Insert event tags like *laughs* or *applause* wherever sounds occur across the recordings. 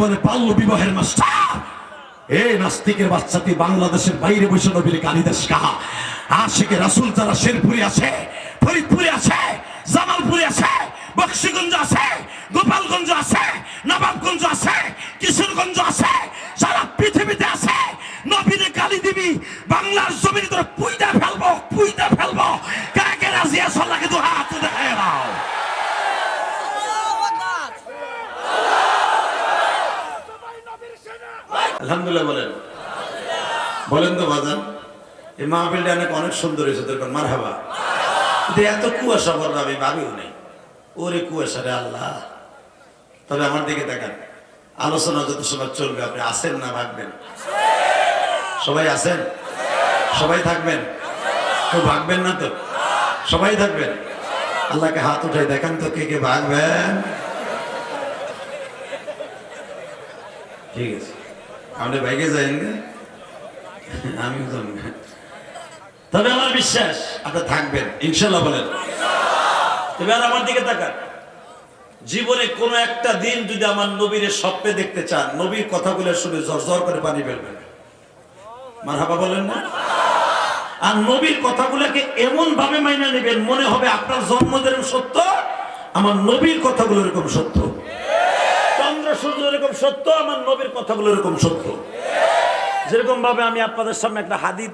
বলে বাল্য বিবাহের মাস্টার এ নাস্তিকের বাচ্চা তুই বাংলাদেশের বাইরে বসে নবীর কালিদাস কাহা? আশিকে রাসুল যারা শেরপুরে আছে, ফরিদপুরে আছে, জামালপুরে আছে, বক্সিগঞ্জ আছে, গোপালগঞ্জ আছে, নবাবগঞ্জ আছে, কিশোরগঞ্জ আছে, সারা পৃথিবীতে আছে। নবীরে গালি দিবি, বাংলার জমিনে তোর পুইটা ফেলব পুইটা ফেলব। কাকে রাজি আছো? লাগে তো হাত দেখায় নাও আলহামদুলিল্লাহ বলেন। বলেন তো বাজান এই মাহফিলটা অনেক অনেক সুন্দর হয়েছে, তোর মার হাবা এত কুয়াশা বলব আমি ভাবিও নেই। ওরে কুয়াশা রে আল্লাহ। তবে আমার দিকে দেখান আলোচনা যত সময় চলবে, আপনি আসেন না ভাববেন সবাই আছেন? সবাই থাকবেন? কেউ ভাগবেন না তো? সবাই থাকবেন? আল্লাহকে হাত উঠাই দেখান তো কে কে ভাগবেন। ঠিক আছে। আপনি বাইকে যাইন আমি তবে আমার বিশ্বাস, আপনি থাকবেন, ইনশাল্লাহ বলেন। তবে আর আমার দিকে তাকান। জীবনে কোন একটা দিন যদি আমার নবীর স্বপ্নে দেখতে চান, নবীর কথাগুলো শুনে ঝরঝর করে পানি ফেলবেন মারহাবা বলেন না? আর নবীর কথাগুলোকে এমন ভাবে মাইনা নেবেন, মনে হবে আপনার জন্ম যেরকম সত্য, আমার নবীর কথাগুলো এরকম সত্য। এরকম সত্য আমার নবীর কথাগুলো এরকম সত্য? যেরকম ভাবে আমি আপনাদের সামনে একটা হাদিস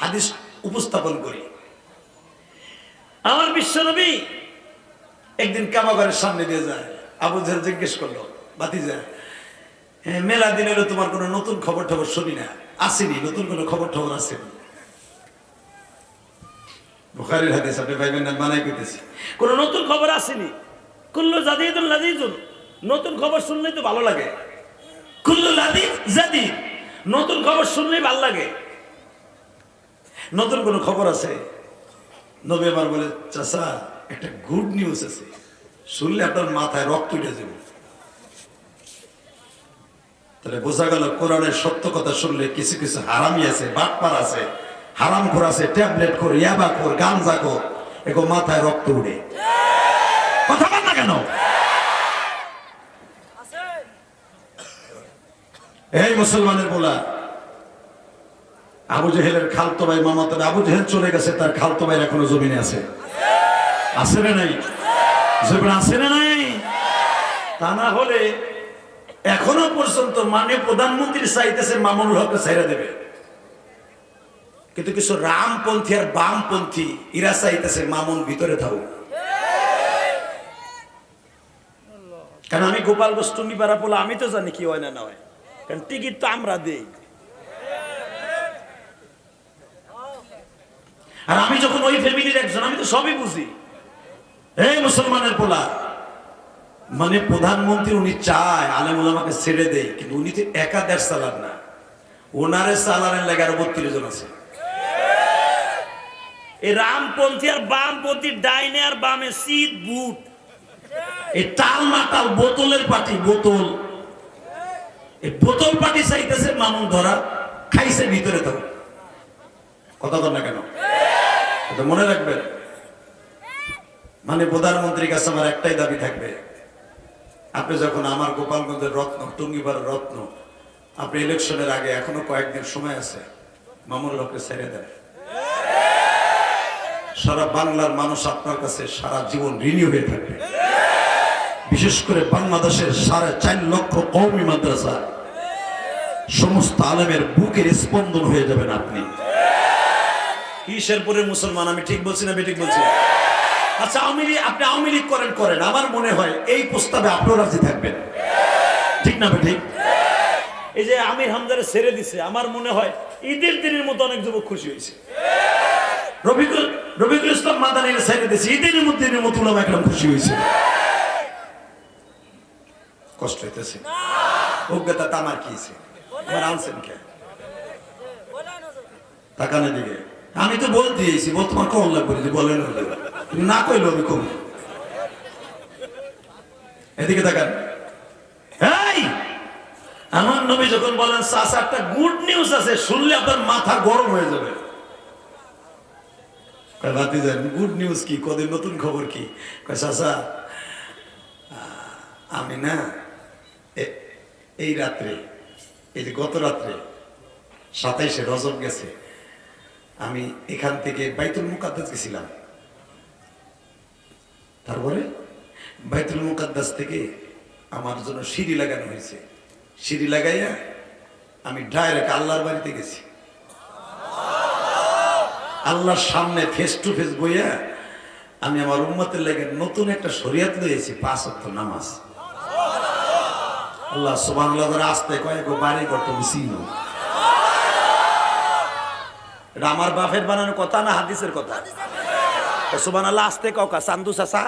হাদিস উপস্থাপন করি। আমার বিশ্বনবী একদিন কাবাগরের সামনে দিয়ে যায় আবু জাহেল জিজ্ঞেস করল বাতি যায় হ্যাঁ, মেলা দিন হলো তোমার কোনো নতুন খবর টবর শুনি না আসেনি নতুন কোনো খবর টবর আসেনি। বুখারির হাদিস আপনি ভাইবেন মানাই করতেছি কোন নতুন খবর আসেনি। কুল্লু জাদিদুল লাজিজুল নতুন খবর শুনলেই তো ভালো লাগে। নতুন খবর শুনলেই ভালো লাগে। নতুন কোনো খবর আছে? নবী আমার বলে, চাচা, একটা গুড নিউজ আছে। শুনলে আপনার মাথায় রক্ত উঠে যাবে। তাহলে বোঝা গেল কোরআনের সত্য কথা শুনলে কিছু কিছু হারামি আছে, বাটপার আছে, হারাম খোর আছে, ট্যাবলেট খোর, ইয়াবা খোর, গাঞ্জা খোর, এগো মাথায় রক্ত উঠে। কথা বল না কেন? এই মুসলমানের বলা, আবু জেহেলের খালতো ভাই মামাতো আবু জেহেল চলে গেছে, তার খালতো ভাই এখনও জমিনে আছে। আছে না নাই? জমিনে আছে না নাই? তা না হলে এখনও পর্যন্ত মাননীয় প্রধানমন্ত্রী চাইতেছে মামুনুল হককে ছাইরা দেবে। কিন্তু কিছু রামপন্থী আর বামপন্থী ইরা চাইতেছে মামুন ভিতরে থাকুক। কারণ আমি গোপাল বস্তুনি পাড়া বলে আমি তো জানি কি হয় না না হয়। কারণ টিকিট তো আমরা দেই। আর আমি যখন ওই ফ্যামিলির একজন, আমি তো সবই বুঝি। এই মুসলমানের পোলা মানে প্রধানমন্ত্রী উনি চায় আলেম আমাকে ছেড়ে দেয় কিন্তু উনি তো একা দেশ চালান না। ওনারে সালারের লাগে আরও বত্রিশ জন আছে। এই রামপন্থী আর বামপন্থী ডাইনে আর বামে শীত, বুট। এই টাল মাটাল বোতলের পাটি, বোতল। এই বোতল পাটি চাইতেছে, মামুন ধরা, খাইছে ভিতরে তো। কথা বল না কেন? মনে রাখবেন। মানে প্রধানমন্ত্রীর কাছে আমার একটাই দাবি থাকবে। আপনি যখন আমার গোপালগঞ্জের রত্ন, টুঙ্গিপাড়ার রত্ন, আপনি ইলেকশনের আগে এখনও কয়েকদিন সময় আছে, মামুন হককে ছেড়ে দেন। সারা বাংলার মানুষ আপনার কাছে সারা জীবন ঋণী হয়ে থাকবে। বিশেষ করে বাংলাদেশের সাড়ে চার লক্ষ কৌমি মাদ্রাসা সমস্ত আলেমের বুকের স্পন্দন হয়ে যাবেন আপনি। ঈশ্বরপুরের মুসলমান? আমি ঠিক বলছি না বেঠিক বলছি? আচ্ছা আওয়ামী লীগ আপনি আওয়ামী লীগ করেন করেন। আমার মনে হয় এই প্রস্তাবে আপনিও রাজি থাকবেন। ঠিক না বেঠিক? এই যে আমির হামদারে ছেড়ে দিছে আমার মনে হয় ঈদের দিনের মতো অনেক যুবক খুশি হয়েছে। রবিকুল রবিকুল ইসলাম মাদানির সাইডে দিয়েছে। ঈদের মধ্যে মতো উলামা একদম খুশি হয়েছে। কষ্ট হইতেছে। অজ্ঞতা তামার কি হয়েছে? আমার আনছেন কে? তাকানের দিকে আমি তো বলতে দিয়েছি বল তোমার কখন লাগবে বলেন না কইলো আমি কম। এদিকে তাকান। আমার নবী যখন বলেন, চাচা, একটা গুড নিউজ আছে, শুনলে আপনার মাথা গরম হয়ে যাবে। কয় ভাতিজা গুড নিউজ কি? কদিন নতুন খবর কি? চাচা আমি না এই রাত্রে, এই যে গত রাত্রে সাতাইশে রজব গেছে, আমি এখান থেকে বাইতুল মুকাদ্দাস গেছিলাম। তারপরে বাইতুল মুকাদ্দাস থেকে আমার জন্য সিঁড়ি লাগানো হয়েছে। সিঁড়ি লাগাইয়া আমি ডাইরেক্ট আল্লাহর বাড়িতে গেছি। আল্লাহর সামনে ফেস টু ফেস বইয়া আমি আমার উম্মতের লাগে নতুন একটা শরিয়াত লইয়েছি, পাঁচ অক্ট নামাজ। আল্লাহ সুবান আসতে কয়েক বাড়ি করতে চিনো এটা আমার বাপের বানানোর কথা না হাদিসের কথা? সুবান আল্লাহ আসতে কাউকা চান্দু চাষা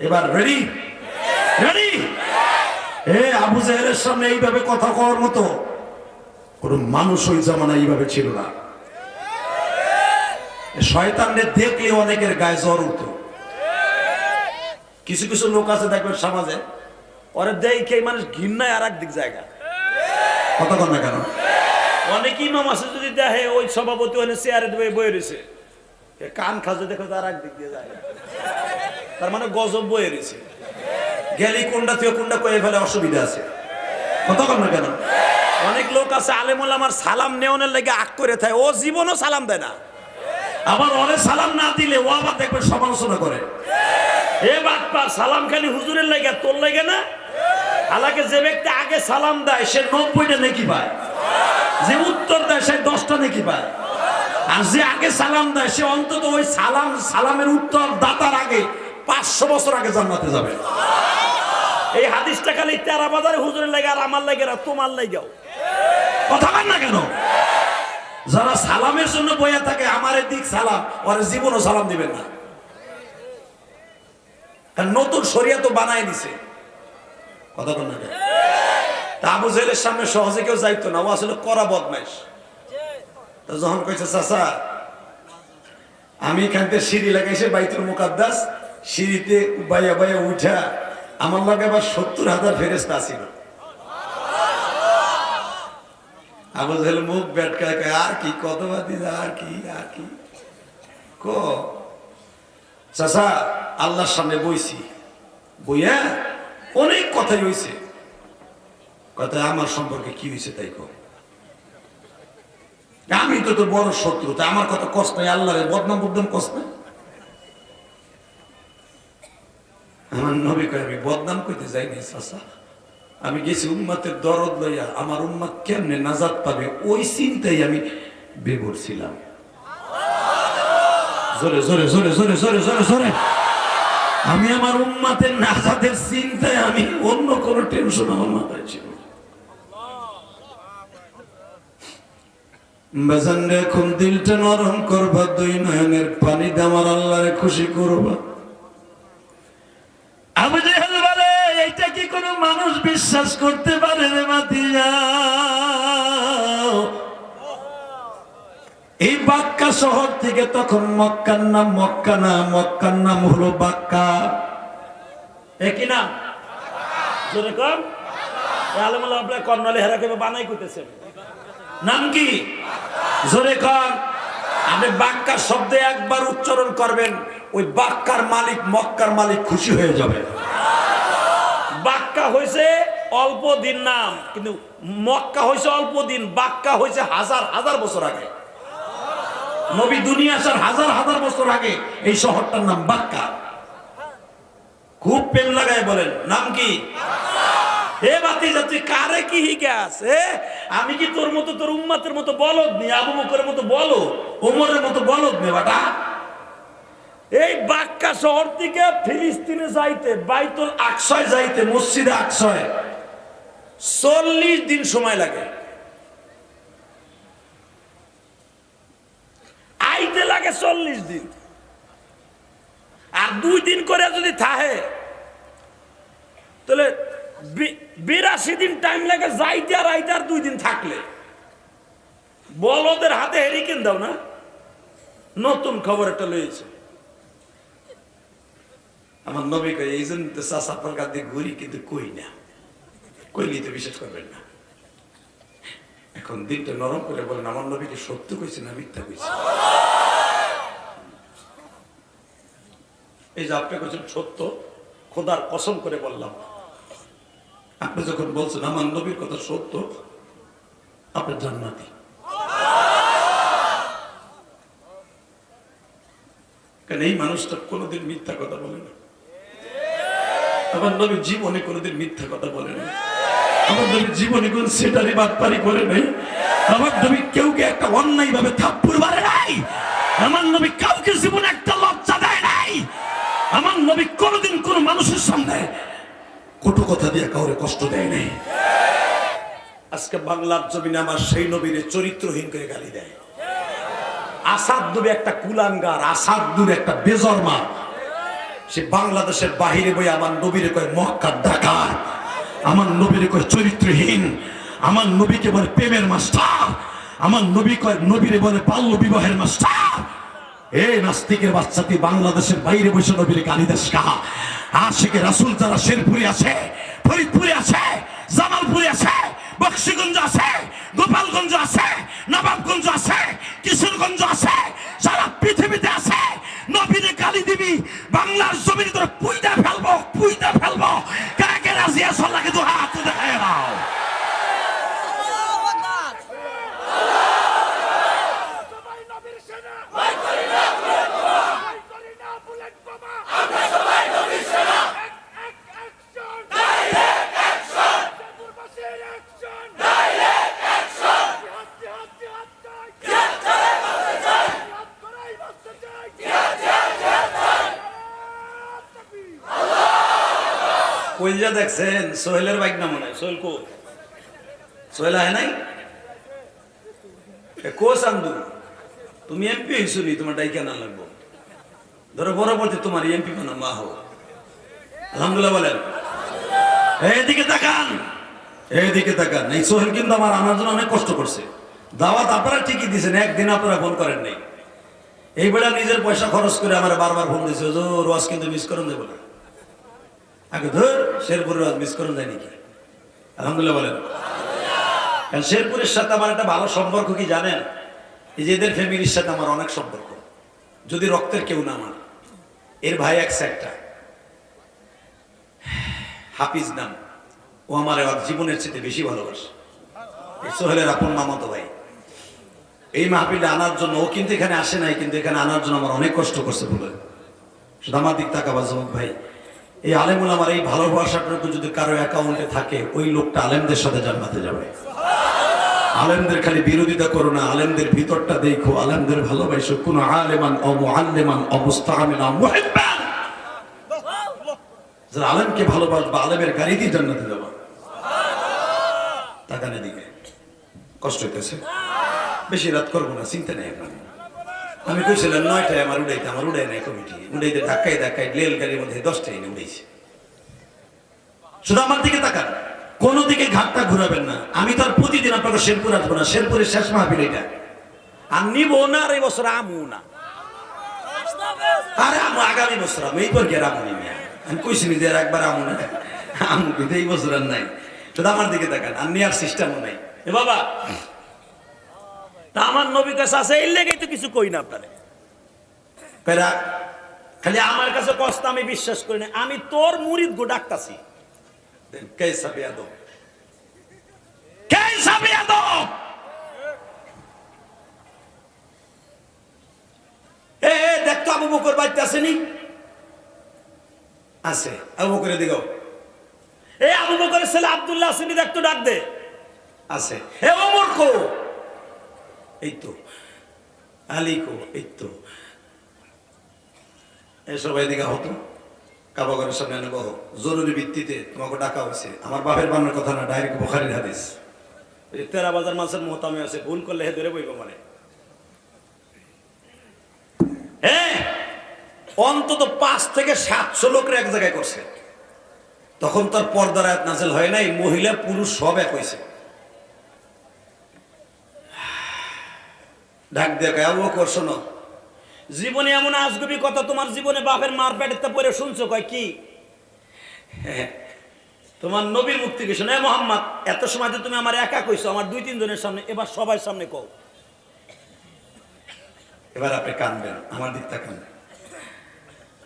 এবার রেডি রেডি এ, আবু জাহেলের সামনে এইভাবে কথা কওয়ার মতো কোন মানুষ ওই জামানা এইভাবে ছিল না। শয়তানরে দেখলে অনেকের গায়ে জ্বর উঠতো কিছু কিছু লোক আছে দেখবেন সমাজে ওরে দেখে মানুষ ঘৃণায় আর এক দিক জায়গা। কথা কন না কেন? অনেক ইমাম আছে যদি দেখে ওই সভাপতি ওখানে চেয়ারে দেবে বয়ে রয়েছে। কান খাজে দেখো তার এক দিক দিয়ে যায়। তার মানে গজব বয়ে রয়েছে। গেলি কোনটা থেকে কোনটা কয়ে ফেলে অসুবিধা আছে? কথা কন না কেন? অনেক লোক আছে আলেমুল আমার সালাম নেওয়ানের লেগে আগ করে থাকে। ও জীবনও সালাম দেয় না। আবার অনেক সালাম না দিলে ও আবার দেখবে সমালোচনা করে। এ বাপ্পা, সালাম খালি হুজুরের লেগে তোর লেগে না? হালাকে যে ব্যক্তি আগে সালাম দেয়, সে নব্বইটা নাকি পায়। যে উত্তর দেয়, সে দশটা নাকি পায়। আর যে আগে সালাম দেয়, সে অন্তত ওই সালাম, সালামের উত্তর দাতার আগে পাঁচশো বছর আগে জান্নাতে যাবে। এই হাদিসটা খালি তেরা বাজারে হুজুরের লাগে আর আমার লাগে না, তোমার লাগেও কথা বল না কেন? যারা সালামের জন্য বইয়া থাকে, আমার দিক সালাম, ওর জীবনও সালাম দিবেন না। নতুন শরিয়া তো বানায় দিছে কথা বল না তা আবু জেলের সামনে সহজে কেউ যাইতো না, ও আসলে করা বদমাইশ। তো যখন কইছে, চাচা, আমি এখান থেকে সিঁড়ি লাগাইছে, বাইতুল মুকাদ্দাস, সিঁড়িতে বাইয়া বাইয়া উঠা, আমার লাগে আবার সত্তর হাজার ফেরেস্তা ছিল আবু জেল মুখ বেটকায় কয়, আর কি কত বাদি আর কি আর কি? চাচা আল্লাহর সামনে বইছি। বইয়া অনেক কথাই হইছে। কথা আমার সম্পর্কে কি হয়েছে তাই কো আমি তো তোর বড় শত্রু তা আমার কথা কষ্ট নাই আল্লাহরের বদনাম বদনাম কষ্ট নাই? আমার নবী কয় আমি বদনাম করতে যাইনি চাচা। আমি গেছি উম্মাতের দরদ লইয়া। আমার উম্মাত কেমনে নাজাদ পাবে? ওই চিন্তাই আমি বেবর ছিলাম। জোরে জোরে জোরে জোরে জোরে জোরে জোরে। আমি আমার উম্মাতের নাজাতের চিন্তায় আমি অন্য কোনো টেনশন আমার মাথায় ছিল। এখন দিলটা নরম করবা, দুই নয়নের পানি দিয়ে আমার আল্লাহরে খুশি করবা আবু জেহেল বলে এইটা কি কোনো মানুষ বিশ্বাস করতে পারে রে মাতিয়া। এই বাক্কা শহর থেকে তখন মক্কার নাম মক্কা না, মক্কার নাম হলো বাক্কা। একই নাম? জোরে একবার উচ্চারণ করবেন, ওই বাক্কার মালিক মক্কার মালিক খুশি হয়ে যাবে বাক্কা হয়েছে অল্প দিন নাম, কিন্তু মক্কা হয়েছে অল্প দিন, বাক্কা হয়েছে হাজার হাজার বছর আগে। নবী দুনিয়া আসার হাজার হাজার বছর আগে এই শহরটার নাম বাক্কা। খুব প্রেম লাগায় বলেন, নাম কি? হে বাতি তুই কারে কি হিগাস এ? আমি কি তোর মতো, তোর উম্মাতের মতো বলদ নি, আবু বকরের মতো বলো ওমরের মতো বলদ নে, বাটা? এই বাক্কা শহর থেকে ফিলিস্তিনে যাইতে, বাইতুল আকশয় যাইতে, মসজিদে আকশয় চল্লিশ দিন সময় লাগে। আইতে লাগে চল্লিশ দিন। আর দুই দিন করে যদি থাহে, তাহলে বিরাশি দিন টাইম লাগে যাইতে আর আইতে আর দুই দিন থাকলে। বলদের হাতে হেরিকেন দাও না। নতুন খবর একটা লয়েছে আমার নবী কই এই জন্য তো চাষাপার কাঁদে ঘুরি, কিন্তু কই না? কইলি তো বিশ্বাস করবেন না? এখন দিনটা নরম করে বলেন, আমার নবীকে সত্য কইছে না মিথ্যা কইছে এই যে আপনি কইছেন সত্য, খোদার কসম করে বললাম। আপনি যখন বলছেন আমার নবীর কথা সত্য আপনার জান্নাতি। কারণ এই মানুষটা কোনোদিন মিথ্যা কথা বলে না? আমার নবী জীবনে কোনোদিন মিথ্যা কথা বলে না আমার নবী জীবনে কোন সেটারি বাটপারি করে নাই। আমার নবী কেউকে একটা অন্যায় ভাবে থাপ্পুর মারে নাই। আমার নবী কাউকে জীবনে একটা লজ্জা দেয় নাই। আমার নবী কোনোদিন কোন মানুষের সামনে কটু কথা দিয়ে কাউরে কষ্ট দেয় নাই। আজকে বাংলার জমিনে আমার সেই নবীর চরিত্রহীন করে গালি দেয়। আসাদ নবী একটা কুলাঙ্গার, আসাদ নবী একটা বেজরমা। সে বাংলাদেশের বাহিরে বই আমার নবীরে কয় মক্কার ডাকার আমার নবীরে কয় চরিত্রহীন, আমার নবীকে বলে প্রেমের মাস্টার, আমার নবী কয় নবীরে বলে বাল্য বিবাহের মাস্টার। এই নাস্তিকের বাচ্চা বাংলাদেশের বাইরে বসে নবীর কালিদাস কাহা আশিকে রাসুল যারা শেরপুরে আছে, ফরিদপুরে আছে, জামালপুরে আছে, বক্সিগঞ্জ আছে, গোপালগঞ্জ আছে, নবাবগঞ্জ আছে, কিশোরগঞ্জ আছে, সারা পৃথিবীতে আছে। নবীরে গালি দিবি, বাংলার জমিনে তোর পুইটা ফেলব পুইটা ফেলব। কাকে রাজিয়া সল্লাকে তো হাত দেখায় দাও দেখছেন? সোহেলের বাইক না মনে হয়? সোহেল কো? সোহেল আয় নাই? কো সান্দু? তুমি এমপি হইছো নি, তোমার ডাইকা না লাগবো। ধরো পরবর্তী তোমার এমপি বানা মা হো আলহামদুলিল্লাহ বলেন। এইদিকে তাকান। এইদিকে তাকান। এই সোহেল কিন্তু আমার আনার জন্য অনেক কষ্ট করছে। দাওয়াত আপনারা ঠিকই দিয়েছেন, একদিন আপনারা ফোন করেন নাই। এই বেলা নিজের পয়সা খরচ করে আমার বারবার ফোন দিয়েছে রোজ কিন্তু মিস করেন দেবো না আগে ধর, শেরপুরের রোজ মিস করেন যায় নাকি? আলহামদুলিল্লাহ বলেন। কারণ শেরপুরের সাথে আমার একটা ভালো সম্পর্ক কি জানেন? এদের ফ্যামিলির সাথে আমার অনেক সম্পর্ক। যদি রক্তের কেউ না আমার এর ভাই এক একটা হাফিজ নাম। ও আমার এবার জীবনের চেয়ে বেশি ভালোবাসে। সোহেলের আপন মামাতো ভাই। এই মাহফিলটা আনার জন্য ও কিন্তু এখানে আসে নাই, কিন্তু এখানে আনার জন্য আমার অনেক কষ্ট করছে বলে। শুধু আমার দিক তাকাবা ভাই। এই আলেমুল আমার এই ভালোবাসাটুকু যদি কারও অ্যাকাউন্টে থাকে, ওই লোকটা আলেমদের সাথে জান্নাতে যাবে। আলেমদের খালি বিরোধিতা করো না, আলেমদের ভিতরটা দেখো, আলেমদের ভালোবাসো। কোন আলেমান অমুআল্লেমান অবস্থা মুহিব্বান। যারা আলেমকে ভালোবাসবা, আলেমের গাড়ি দিয়ে জান্নাতে যাবা। তাকানে দিকে কষ্ট হইতেছে। বেশি রাত করব না, চিন্তা নেই আপনার। আমি কইছিলাম নয়টায় আমার উড়াইতে, আমার উড়াই নাই কমিটি। উড়াইতে ধাক্কাই ধাক্কাই রেল গাড়ির মধ্যে দশটায় এনে উড়াইছে। শুধু আমার দিকে তাকান। কোনো দিকে ঘাটটা ঘুরাবেন না। আমি তো আর প্রতিদিন আপনাকে শেরপুর আসব না। শেরপুরের শেষ মাহফিল এটা। আর নিব না আর এই বছর আমু না। আরে আমু, আগামী বছর আমি। এই পর গিয়ে আমু নিবি আমি কইছি যে একবার আমু না। আমু কিন্তু এই বছর আর নাই। শুধু আমার দিকে তাকান। আর নেওয়ার সিস্টেমও নাই। এ বাবা তা আমার নবী কাছে আছে এই লেগেই তো কিছু কই না আপনারে। পেরা খালি আমার কাছে কষ্ট আমি বিশ্বাস করি না। আমি তোর মুরিদ গো ডাকতাছি। কেসাব ইয়াদব কেসাব ইয়াদব এ দেখতো আবু বকর বাড়িতে আসেনি আছে। আবু বকরের দেখো এ আবু বকরের ছেলে আব্দুল্লাহ আসেনি দেখতো ডাক দে। আছে। এ ওমর কো। এই তো আলী কো এই তো। এ সবাই দিকে হতো কাবাগরের সামনে বহ জরুরি ভিত্তিতে তোমাকে ডাকা হয়েছে। আমার বাপের বানার কথা না ডাইরেক্ট বোখারির হাদিস। তেরা বাজার মাছের মোহতামে আছে, ভুল করলে হে ধরে বইব মানে। অন্তত পাঁচ থেকে সাতশো লোকের এক জায়গায় করছে। তখন তার পর্দার নাজেল হয় নাই, মহিলা, পুরুষ সব এক হয়েছে ডাক দেখে আবু শোনো। জীবনে এমন আজগুবি কথা তোমার জীবনে বাপের মার পেটেতে পরে শুনছো, কয় কি? *laughs* তোমার নবীর মুক্তি থেকে শোনো মোহাম্মদ, এত সময় তো তুমি আমার একা কইছো, আমার দুই তিন জনের সামনে, এবার সবাই সামনে কও। এবার আপনি কানবেন আমার দিক তাকান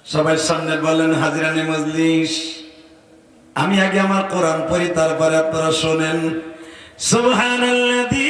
সবাই সামনে বলেন হাজিরানি মজলিস, আমি আগে আমার কোরআন পড়ি, তারপরে আপনারা শোনেন। সুবহানাল্লাযী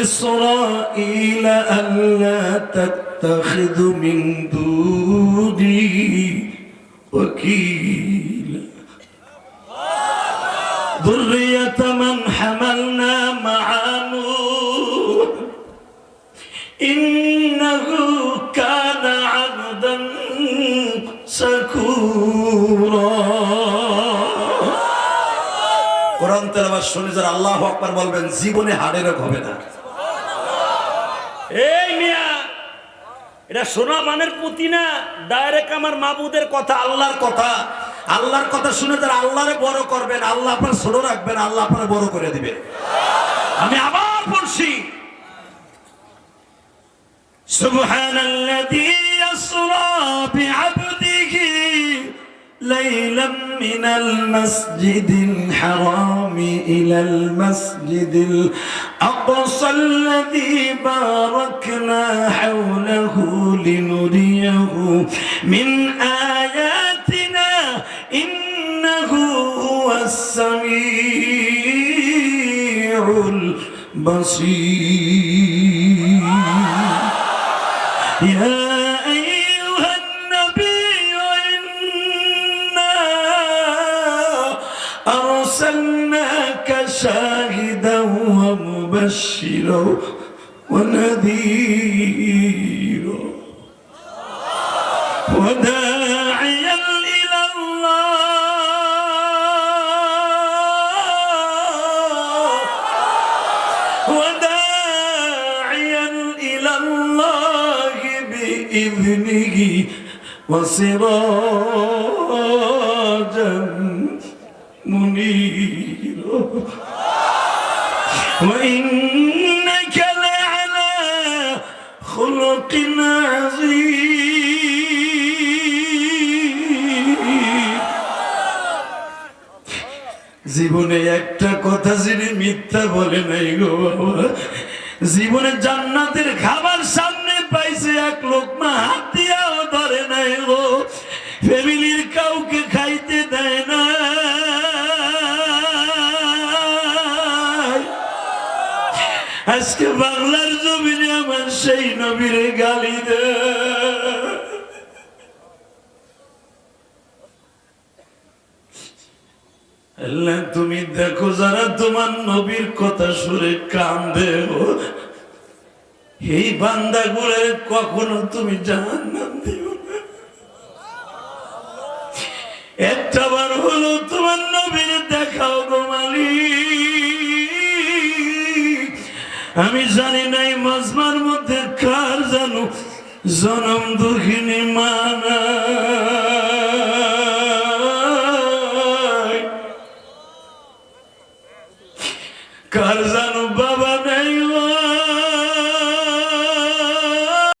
إسرائيل ألا تتخذ من دوني وكيلا ذرية من حملنا مع نوح إنه كان عبدا شكورا কোরআন তেলাবাস শুনে যারা আল্লাহ আকবার বলবেন জীবনে হাড়ের রোগ হবে না এই মিয়া এটা সোনা মানের পুঁতি না ডাইরেক্ট আমার মাবুদের কথা আল্লাহর কথা আল্লাহর কথা শুনে যারা আল্লাহরে বড় করবেন আল্লাহ আপনার ছোট রাখবেন আল্লাহ আপনার বড় করে দিবে আমি আবার পড়ছি سبحان الذي يسرى بعبده ليلا من المسجد الحرام إلى المسجد الأقصى الذي باركنا حوله لنريه من آياتنا إنه هو السميع البصير. يا ومبشرا ونذيرا وداعيا إلى الله. وداعيا إلى الله بإذنه وسراجا জীবনে একটা কথা যিনি মিথ্যা বলে নাই গো জীবনে জান্নাতের খাবার সামনে পাইছে এক লোক, মা হাত দিয়াও ধরে নাই গো। ফ্যামিলির কাউকে খাইতে দেয় না। আজকে বাংলার জমিনে আমার সেই নবীর গালি দেয়। তুমি দেখো যারা তোমার নবীর কথা শুনে কান্দে এই বান্দা কখনো তুমি জাহান্নাম দিও না। একটা বার হলো তোমার নবীর দেখাও গো আমি জানি নাই মজমার মধ্যে কার জানো, জনম দুঃখিনী মানা।